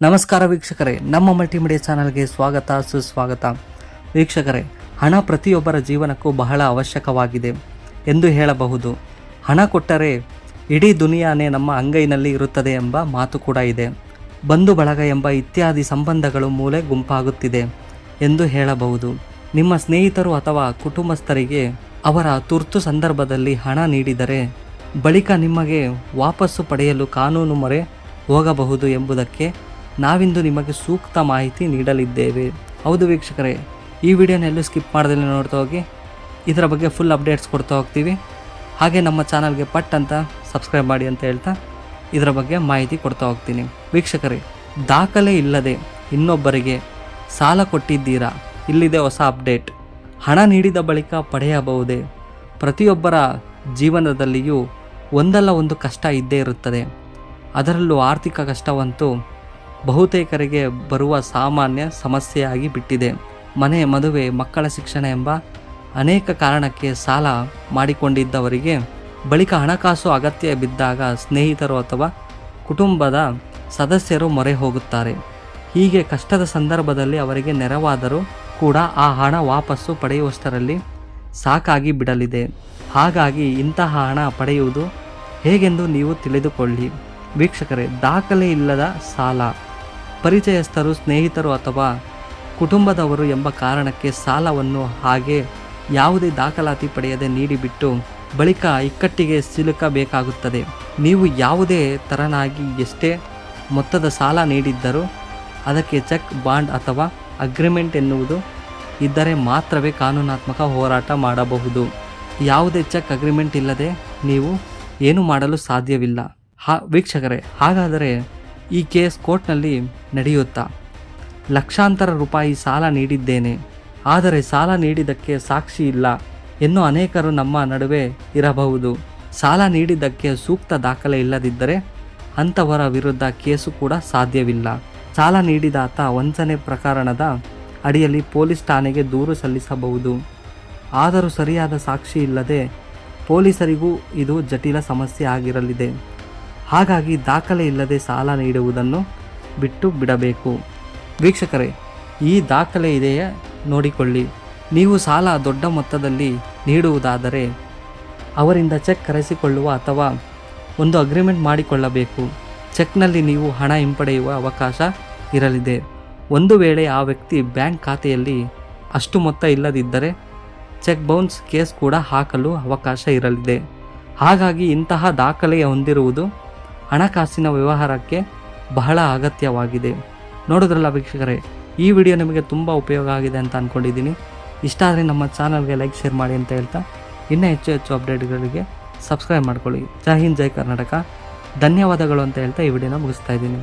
ನಮಸ್ಕಾರ ವೀಕ್ಷಕರೇ, ನಮ್ಮ ಮಲ್ಟಿಮೀಡಿಯಾ ಚಾನಲ್ಗೆ ಸ್ವಾಗತ, ಸುಸ್ವಾಗತ. ವೀಕ್ಷಕರೇ, ಹಣ ಪ್ರತಿಯೊಬ್ಬರ ಜೀವನಕ್ಕೂ ಬಹಳ ಅವಶ್ಯಕವಾಗಿದೆ ಎಂದು ಹೇಳಬಹುದು. ಹಣ ಕೊಟ್ಟರೆ ಇಡೀ ದುನಿಯಾನೇ ನಮ್ಮ ಅಂಗೈನಲ್ಲಿ ಇರುತ್ತದೆ ಎಂಬ ಮಾತು ಕೂಡ ಇದೆ. ಬಂಧು ಬಳಗ ಎಂಬ ಇತ್ಯಾದಿ ಸಂಬಂಧಗಳು ಮೂಲೆ ಗುಂಪಾಗುತ್ತಿದೆ ಎಂದು ಹೇಳಬಹುದು. ನಿಮ್ಮ ಸ್ನೇಹಿತರು ಅಥವಾ ಕುಟುಂಬಸ್ಥರಿಗೆ ಅವರ ತುರ್ತು ಸಂದರ್ಭದಲ್ಲಿ ಹಣ ನೀಡಿದರೆ ಬಳಿಕ ನಿಮಗೆ ವಾಪಸ್ಸು ಪಡೆಯಲು ಕಾನೂನು ಮೊರೆ ಹೋಗಬಹುದು ಎಂಬುದಕ್ಕೆ ನಾವಿಂದು ನಿಮಗೆ ಸೂಕ್ತ ಮಾಹಿತಿ ನೀಡಲಿದ್ದೇವೆ. ಹೌದು ವೀಕ್ಷಕರೇ, ಈ ವಿಡಿಯೋನ ಎಲ್ಲೂ ಸ್ಕಿಪ್ ಮಾಡ್ದಲ್ಲಿ ನೋಡ್ತಾ ಹೋಗಿ, ಇದರ ಬಗ್ಗೆ ಫುಲ್ ಅಪ್ಡೇಟ್ಸ್ ಕೊಡ್ತಾ ಹೋಗ್ತೀವಿ. ಹಾಗೆ ನಮ್ಮ ಚಾನಲ್ಗೆ ಪಟ್ ಅಂತ ಸಬ್ಸ್ಕ್ರೈಬ್ ಮಾಡಿ ಅಂತ ಹೇಳ್ತಾ ಇದರ ಬಗ್ಗೆ ಮಾಹಿತಿ ಕೊಡ್ತಾ ಹೋಗ್ತೀನಿ. ವೀಕ್ಷಕರೇ, ದಾಖಲೆ ಇಲ್ಲದೆ ಇನ್ನೊಬ್ಬರಿಗೆ ಸಾಲ ಕೊಟ್ಟಿದ್ದೀರಾ? ಇಲ್ಲಿದೆ ಹೊಸ ಅಪ್ಡೇಟ್ ಹಣ ನೀಡಿದ ಬಳಿಕ ಪಡೆಯಬಹುದೇ? ಪ್ರತಿಯೊಬ್ಬರ ಜೀವನದಲ್ಲಿಯೂ ಒಂದಲ್ಲ ಒಂದು ಕಷ್ಟ ಇದ್ದೇ ಇರುತ್ತದೆ. ಅದರಲ್ಲೂ ಆರ್ಥಿಕ ಕಷ್ಟವಂತೂ ಬಹುತೇಕರಿಗೆ ಬರುವ ಸಾಮಾನ್ಯ ಸಮಸ್ಯೆಯಾಗಿ ಬಿಟ್ಟಿದೆ. ಮನೆ, ಮದುವೆ, ಮಕ್ಕಳ ಶಿಕ್ಷಣ ಎಂಬ ಅನೇಕ ಕಾರಣಕ್ಕೆ ಸಾಲ ಮಾಡಿಕೊಂಡಿದ್ದವರಿಗೆ ಬಳಿಕ ಹಣಕಾಸು ಅಗತ್ಯ ಬಿದ್ದಾಗ ಸ್ನೇಹಿತರು ಅಥವಾ ಕುಟುಂಬದ ಸದಸ್ಯರು ಮೊರೆ ಹೋಗುತ್ತಾರೆ. ಹೀಗೆ ಕಷ್ಟದ ಸಂದರ್ಭದಲ್ಲಿ ಅವರಿಗೆ ನೆರವಾದರೂ ಕೂಡ ಆ ಹಣ ವಾಪಸ್ಸು ಪಡೆಯುವಷ್ಟರಲ್ಲಿ ಸಾಕಾಗಿ ಬಿಡಲಿದೆ. ಹಾಗಾಗಿ ಇಂತಹ ಹಣ ಪಡೆಯುವುದು ಹೇಗೆಂದು ನೀವು ತಿಳಿದುಕೊಳ್ಳಿ. ವೀಕ್ಷಕರೇ, ದಾಖಲೆ ಇಲ್ಲದ ಸಾಲ. ಪರಿಚಯಸ್ಥರು, ಸ್ನೇಹಿತರು ಅಥವಾ ಕುಟುಂಬದವರು ಎಂಬ ಕಾರಣಕ್ಕೆ ಸಾಲವನ್ನು ಹಾಗೆ ಯಾವುದೇ ದಾಖಲಾತಿ ಪಡೆಯದೆ ನೀಡಿಬಿಟ್ಟು ಬಳಿಕ ಇಕ್ಕಟ್ಟಿಗೆ ಸಿಲುಕಬೇಕಾಗುತ್ತದೆ. ನೀವು ಯಾವುದೇ ತರನಾಗಿ ಎಷ್ಟೇ ಮೊತ್ತದ ಸಾಲ ನೀಡಿದ್ದರೂ ಅದಕ್ಕೆ ಚೆಕ್, ಬಾಂಡ್ ಅಥವಾ ಅಗ್ರಿಮೆಂಟ್ ಎನ್ನುವುದು ಇದ್ದರೆ ಮಾತ್ರವೇ ಕಾನೂನಾತ್ಮಕ ಹೋರಾಟ ಮಾಡಬಹುದು. ಯಾವುದೇ ಚೆಕ್, ಅಗ್ರಿಮೆಂಟ್ ಇಲ್ಲದೆ ನೀವು ಏನು ಮಾಡಲು ಸಾಧ್ಯವಿಲ್ಲ. ಹಾ, ವೀಕ್ಷಕರೇ, ಹಾಗಾದರೆ ಈ ಕೇಸ್ ಕೋರ್ಟ್ನಲ್ಲಿ ನಡೆಯುತ್ತಾ? ಲಕ್ಷಾಂತರ ರೂಪಾಯಿ ಸಾಲ ನೀಡಿದ್ದೇನೆ, ಆದರೆ ಸಾಲ ನೀಡಿದ್ದಕ್ಕೆ ಸಾಕ್ಷಿ ಇಲ್ಲ ಎನ್ನು ಅನೇಕರು ನಮ್ಮ ನಡುವೆ ಇರಬಹುದು. ಸಾಲ ನೀಡಿದ್ದಕ್ಕೆ ಸೂಕ್ತ ದಾಖಲೆ ಇಲ್ಲದಿದ್ದರೆ ಅಂಥವರ ವಿರುದ್ಧ ಕೇಸು ಕೂಡ ಸಾಧ್ಯವಿಲ್ಲ. ಸಾಲ ನೀಡಿದಾತ ವಂಚನೆ ಪ್ರಕರಣದ ಅಡಿಯಲ್ಲಿ ಪೊಲೀಸ್ ಠಾಣೆಗೆ ದೂರು ಸಲ್ಲಿಸಬಹುದು. ಆದರೂ ಸರಿಯಾದ ಸಾಕ್ಷಿ ಇಲ್ಲದೆ ಪೊಲೀಸರಿಗೂ ಇದು ಜಟಿಲ ಸಮಸ್ಯೆ ಆಗಿರಲಿದೆ. ಹಾಗಾಗಿ ದಾಖಲೆ ಇಲ್ಲದೆ ಸಾಲ ನೀಡುವುದನ್ನು ಬಿಟ್ಟು ಬಿಡಬೇಕು. ವೀಕ್ಷಕರೇ, ಈ ದಾಖಲೆ ಇದೆಯೇ? ನೋಡಿಕೊಳ್ಳಿ. ನೀವು ಸಾಲ ದೊಡ್ಡ ಮೊತ್ತದಲ್ಲಿ ನೀಡುವುದಾದರೆ ಅವರಿಂದ ಚೆಕ್ ಕರೆಸಿಕೊಳ್ಳುವ ಅಥವಾ ಒಂದು ಅಗ್ರಿಮೆಂಟ್ ಮಾಡಿಕೊಳ್ಳಬೇಕು. ಚೆಕ್ನಲ್ಲಿ ನೀವು ಹಣ ಹಿಂಪಡೆಯುವ ಅವಕಾಶ ಇರಲಿದೆ. ಒಂದು ವೇಳೆ ಆ ವ್ಯಕ್ತಿ ಬ್ಯಾಂಕ್ ಖಾತೆಯಲ್ಲಿ ಅಷ್ಟು ಮೊತ್ತ ಇಲ್ಲದಿದ್ದರೆ ಚೆಕ್ ಬೌನ್ಸ್ ಕೇಸ್ ಕೂಡ ಹಾಕಲು ಅವಕಾಶ ಇರಲಿದೆ. ಹಾಗಾಗಿ ಇಂತಹ ದಾಖಲೆಯ ಹೊಂದಿರುವುದು ಹಣಕಾಸಿನ ವ್ಯವಹಾರಕ್ಕೆ ಬಹಳ ಅಗತ್ಯವಾಗಿದೆ. ನೋಡಿದ್ರಲ್ಲ ವೀಕ್ಷಕರೇ, ಈ ವಿಡಿಯೋ ನಿಮಗೆ ತುಂಬ ಉಪಯೋಗ ಆಗಿದೆ ಅಂತ ಅಂದ್ಕೊಂಡಿದ್ದೀನಿ ಇಷ್ಟ ಆದರೆ ನಮ್ಮ ಚಾನಲ್ಗೆ ಲೈಕ್, ಶೇರ್ ಮಾಡಿ ಅಂತ ಹೇಳ್ತಾ, ಇನ್ನೂ ಹೆಚ್ಚು ಹೆಚ್ಚು ಅಪ್ಡೇಟ್ಗಳಿಗೆ ಸಬ್ಸ್ಕ್ರೈಬ್ ಮಾಡ್ಕೊಳ್ಳಿ. ಜೈ ಹಿಂದ್, ಜೈ ಕರ್ನಾಟಕ. ಧನ್ಯವಾದಗಳು ಅಂತ ಹೇಳ್ತಾ ಈ ವಿಡಿಯೋನ ಮುಗಿಸ್ತಾ ಇದ್ದೀನಿ.